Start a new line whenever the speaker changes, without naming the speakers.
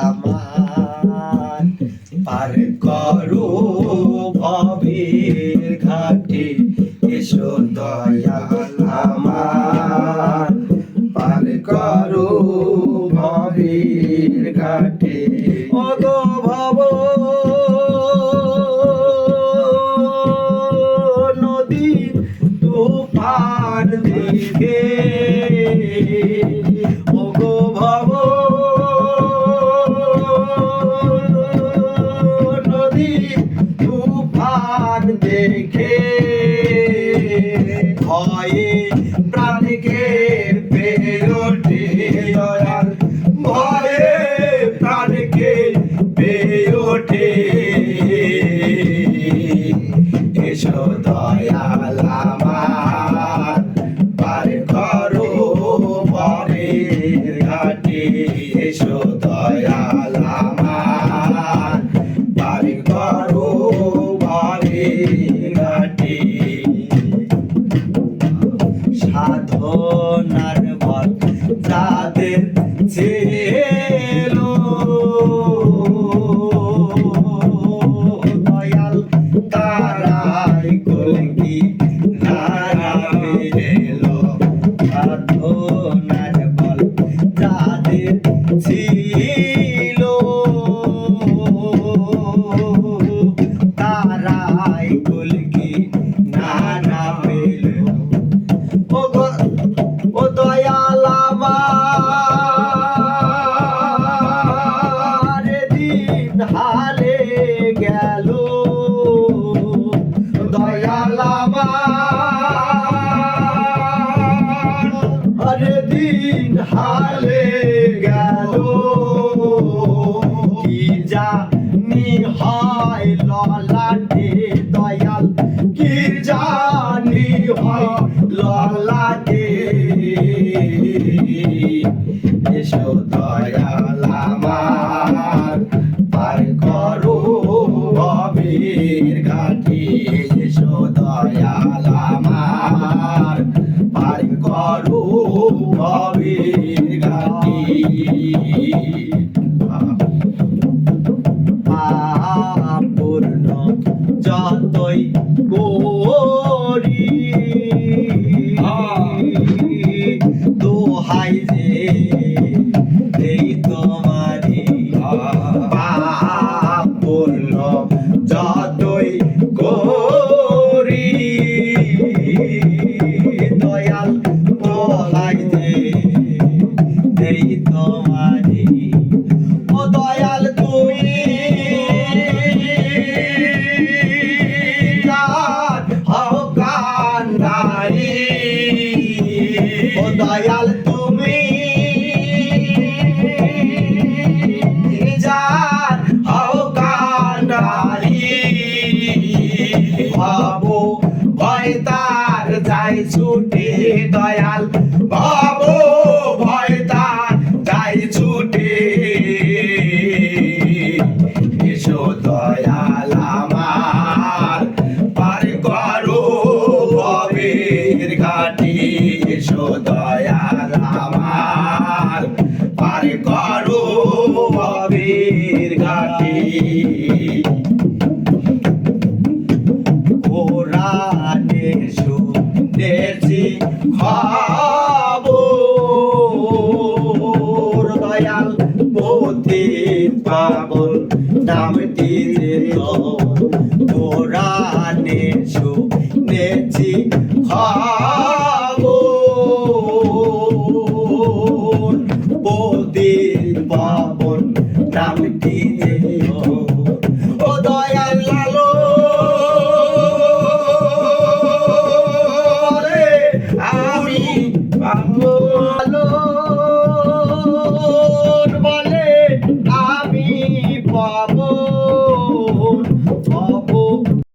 আমার পার করো ভবের ঘাটে। এসো দয়াল আমার পার করো ভবের ঘাটে। অগো ভব দয়াল আমার পার করো পরের ঘাটে এসো দয়াল আমার পার করো পরের সাধনার বল যাদের সাধনার জানি হয় ললাটে দয়াল কি জানি হয় ললাটে যতই করি। দোহাই যে এই তোমারি পূর্ণ যতই করি। দয়াল দোহাই যে এই তোমারি, ও দয়াল তুমি দয়াল তুমি। যার হও কান্ডারি ভাবো ভয় তার যাই ছুটে দয়াল করো ভবের ঘাটি। কোরআনে শুনেছি খবর দয়াল পথির পাবন নামটি তো কোরআনে শুনেছি की